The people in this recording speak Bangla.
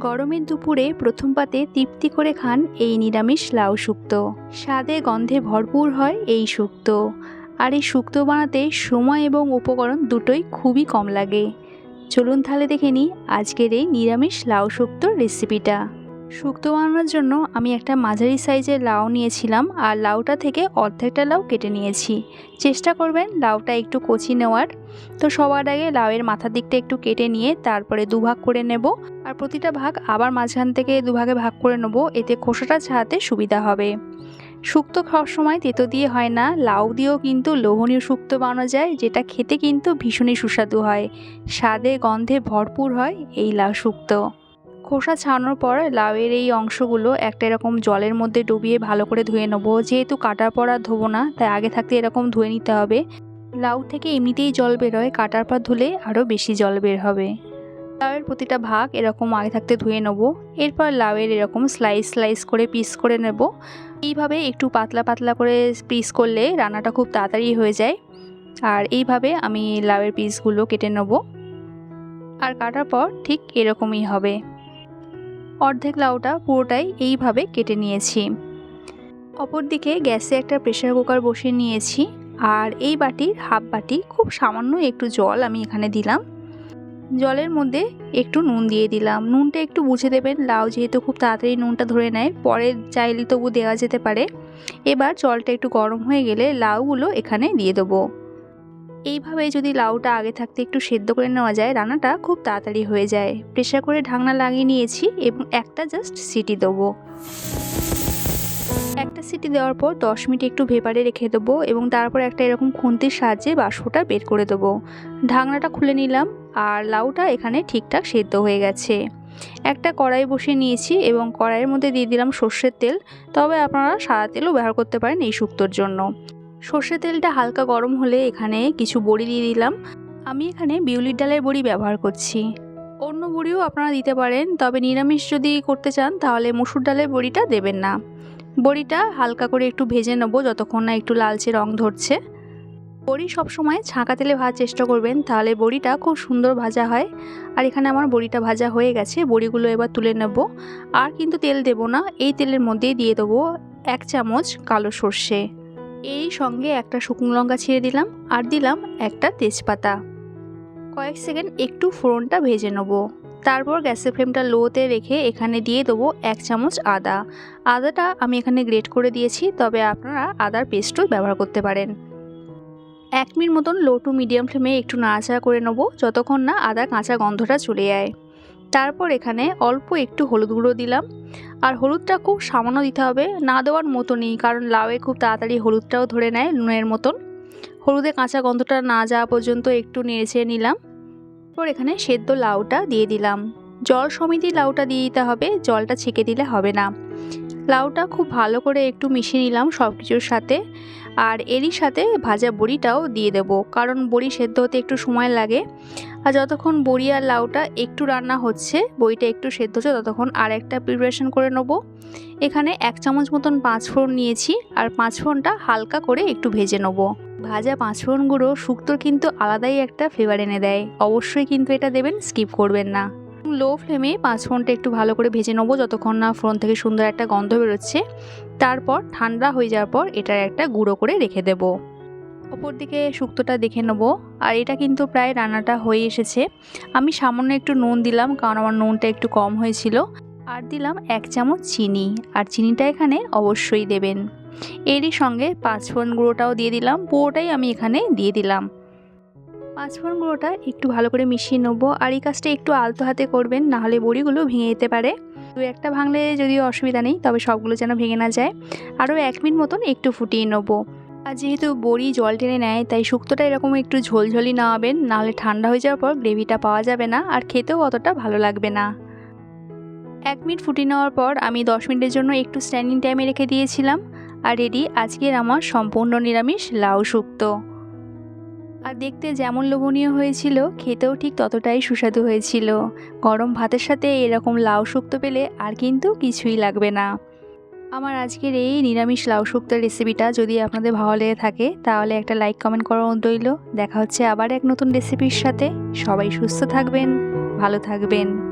গরমের দুপুরে প্রথম পাতে তৃপ্তি করে খান এই নিরামিষ লাউ শুক্ত। স্বাদে গন্ধে ভরপুর হয় এই শুক্ত। আর এই শুক্তো বানাতে সময় এবং উপকরণ দুটোই খুবই কম লাগে। চলুন তাহলে দেখে নিই আজকের এই নিরামিষ লাউ শুক্তোর রেসিপিটা শুক্তো বানানোর জন্য আমি একটা মাঝারি সাইজের লাউ নিয়েছিলাম আর লাউটা থেকে অর্ধেকটা লাউ কেটে নিয়েছি। চেষ্টা করবেন লাউটা একটু কচি নেওয়ার। তো সবার আগে লাউয়ের মাথার দিকটা একটু কেটে নিয়ে তারপরে দুভাগ করে নেব। আর প্রতিটা ভাগ আবার মাঝখান থেকে দুভাগে ভাগ করে নেব। এতে খোসাটা ছাড়াতে সুবিধা হবে। শুক্তো খাওয়ার সময় তেতো দিয়ে হয় না। লাউ দিয়েও কিন্তু লোভনীয় শুক্তো বানানো যায়, যেটা খেতে কিন্তু ভীষণই সুস্বাদু হয়। স্বাদে গন্ধে ভরপুর হয় এই লাউ শুক্তো। খোসা ছাড়ানোর পর লাউয়ের এই অংশগুলো একটা এরকম জলের মধ্যে ডুবিয়ে ভালো করে ধুয়ে নেব। যেহেতু কাটার পর আর ধোবো না, তাই আগে থাকতে এরকম ধুয়ে নিতে হবে। লাউ থেকে এমনিতেই জল বেরোয়, কাটার পর ধুলে আরও বেশি জল বের হবে। লাউয়ের প্রতিটা ভাগ এরকম আগে থাকতে ধুয়ে নেব। এরপর লাউয়ের এরকম স্লাইস স্লাইস করে পিস করে নেব। এইভাবে একটু পাতলা পাতলা করে পিস করলে রান্নাটা খুব তাড়াতাড়ি হয়ে যায়। আর এইভাবে আমি লাউয়ের পিসগুলো কেটে নেব। আর কাটার পর ঠিক এরকমই হবে। অর্ধেক লাউটা পুরোটাই এইভাবে কেটে নিয়েছি। অপরদিকে গ্যাসে একটা প্রেশার কুকার বসিয়ে নিয়েছি আর এই বাটির হাফ বাটি খুব সামান্য একটু জল আমি এখানে দিলাম। জলের মধ্যে একটু নুন দিয়ে দিলাম। নুনটা একটু বুঝে দেবেন, লাউ যেহেতু খুব তাড়াতাড়ি নুনটা ধরে নেয়, পরে চাইলে তবু দেওয়া যেতে পারে। এবার জলটা একটু গরম হয়ে গেলে লাউগুলো এখানে দিয়ে দেবো। এইভাবে যদি লাউটা আগে থাকতে একটু সেদ্ধ করে নেওয়া যায়, রান্নাটা খুব তাড়াতাড়ি হয়ে যায়। প্রেশার করে ঢাকনা লাগিয়ে নিয়েছি এবং একটা জাস্ট সিটি দেবো। একটা সিটি দেওয়ার পর দশ মিনিট একটু ভেপারে রেখে দেবো এবং তারপর একটা এরকম খুন্তির সাহায্যে বাষ্পটা বের করে দেবো। ঢাকনাটা খুলে নিলাম আর লাউটা এখানে ঠিকঠাক সেদ্ধ হয়ে গেছে। একটা কড়াই বসিয়ে নিয়েছি এবং কড়াইয়ের মধ্যে দিয়ে দিলাম সর্ষের তেল। তবে আপনারা সাদা তেলও ব্যবহার করতে পারেন এই শুক্তোর জন্য। সর্ষের তেলটা হালকা গরম হলে এখানে কিছু বড়ি দিয়ে দিলাম। আমি এখানে বিউলির ডালের বড়ি ব্যবহার করছি। অন্য বড়িও আপনারা দিতে পারেন, তবে নিরামিষ যদি করতে চান তাহলে মসুর ডালের বড়িটা দেবেন না। বড়িটা হালকা করে একটু ভেজে নেব যতক্ষণ না একটু লালচে রং ধরছে। বড়ি সবসময় ছাঁকা তেলে ভাজার চেষ্টা করবেন, তাহলে বড়িটা খুব সুন্দর ভাজা হয়। আর এখানে আমার বড়িটা ভাজা হয়ে গেছে, বড়িগুলো এবার তুলে নেব। আর কিন্তু তেল দেব না, এই তেলের মধ্যেই দিয়ে দেবো এক চামচ কালো সর্ষে। এই সঙ্গে একটা শুকনো লঙ্কা ছিঁড়ে দিলাম আর দিলাম একটা তেজপাতা। কয়েক সেকেন্ড একটু ফোড়নটা ভেজে নেব। তারপর গ্যাসের ফ্লেমটা লোতে রেখে এখানে দিয়ে দেবো এক চামচ আদা। আদাটা আমি এখানে গ্রেট করে দিয়েছি, তবে আপনারা আদার পেস্টও ব্যবহার করতে পারেন। এক মিনিট মতন লো টু মিডিয়াম ফ্লেমে একটু নাড়াচাড়া করে নেব, যতক্ষণ না আদা কাঁচা গন্ধটা চলে যায়। তারপর এখানে অল্প একটু হলুদ গুঁড়ো দিলাম। আর হলুদটা খুব সামান্য দিতে হবে। না দেওয়ার মতনই কারণ লাউয়ে খুব তাড়াতাড়ি হলুদটাও ধরে নেয় নুনের মতন। হলুদে কাঁচা গন্ধটা না যাওয়া পর্যন্ত একটু নেড়েছে নিলাম। তারপর এখানে সেদ্ধ লাউটা দিয়ে দিলাম। জল সমিতি লাউটা দিয়ে দিতে হবে, জলটা ছেঁকে দিলে হবে না। লাউটা খুব ভালো করে একটু মিশিয়ে নিলাম সব কিছুর সাথে। আর এরই সাথে ভাজা বড়িটাও দিয়ে দেব, কারণ বড়ি সেদ্ধ হতে একটু সময় লাগে। আর যতক্ষণ বড়ি আর লাউটা একটু রান্না হচ্ছে বইটা একটু সেদ্ধ হচ্ছে, ততক্ষণ আর একটা প্রিপারেশন করে নেব। এখানে এক চামচ মতন পাঁচফোড়ন নিয়েছি আর পাঁচফোড়নটা হালকা করে একটু ভেজে নেব। ভাজা পাঁচফোড়নগুলো শুক্তোর কিন্তু আলাদাই একটা ফ্লেভার এনে দেয়। অবশ্যই কিন্তু এটা দেবেন স্কিপ করবেন না। লো ফ্লেমে পাঁচফোড়নটা একটু ভালো করে ভেজে নেব, যতক্ষণ না ফোড়ন থেকে সুন্দর একটা গন্ধ বেরোচ্ছে। তারপর ঠান্ডা হয়ে যাওয়ার পর এটার একটা গুঁড়ো করে রেখে দেব। অপরদিকে শুক্তোটা দেখে নেব। আর এটা কিন্তু প্রায় রান্নাটা হয়ে এসেছে। আমি সামান্য একটু নুন দিলাম, কারণ আমার নুনটা একটু কম হয়েছিল। আর দিলাম এক চামচ চিনি। আর চিনিটা এখানে অবশ্যই দেবেন। এরই সঙ্গে পাঁচফোড়ন গুঁড়োটাও দিয়ে দিলাম। পুরোটাই আমি এখানে দিয়ে দিলাম। পাঁচফোড়ন গুঁড়োটা একটু ভালো করে মিশিয়ে নেব। আর এই কাজটা একটু আলতো হাতে করবেন নাহলে বড়িগুলো ভেঙে যেতে পারে। দু একটা ভাঙলে যদিও অসুবিধা নেই, তবে সবগুলো যেন ভেঙে না যায়। আরও এক মিনিট মতন একটু ফুটিয়ে নেব। আর যেহেতু বড়ি জল টেনে নেয়, তাই শুক্তোটা এরকম একটু ঝোলঝলি নামাবেন নাহলে ঠান্ডা হয়ে যাওয়ার পর গ্রেভিটা পাওয়া যাবে না আর খেতেও অতটা ভালো লাগবে না। এক মিনিট ফুটিয়ে নেওয়ার পর আমি দশ মিনিটের জন্য একটু স্ট্যান্ডিং টাইমে রেখে দিয়েছিলাম। আর রেডি, আজকের আমার সম্পূর্ণ নিরামিষ লাউ শুক্তো। আর দেখতে যেমন লোভনীয় হয়েছিল, খেতেও ঠিক ততটাই সুস্বাদু হয়েছিল। গরম ভাতের সাথে এরকম লাউ শুক্তো পেলে আর কিন্তু কিছুই লাগবে না। আমার আজকের এই নিরামিষ লাউ রেসিপিটা যদি আপনাদের ভালো লেগে থাকে, তাহলে একটা লাইক কমেন্ট অনুরোধ রইল দেখা হচ্ছে আবার এক নতুন রেসিপির সাথে। সবাই সুস্থ থাকবেন, ভালো থাকবেন।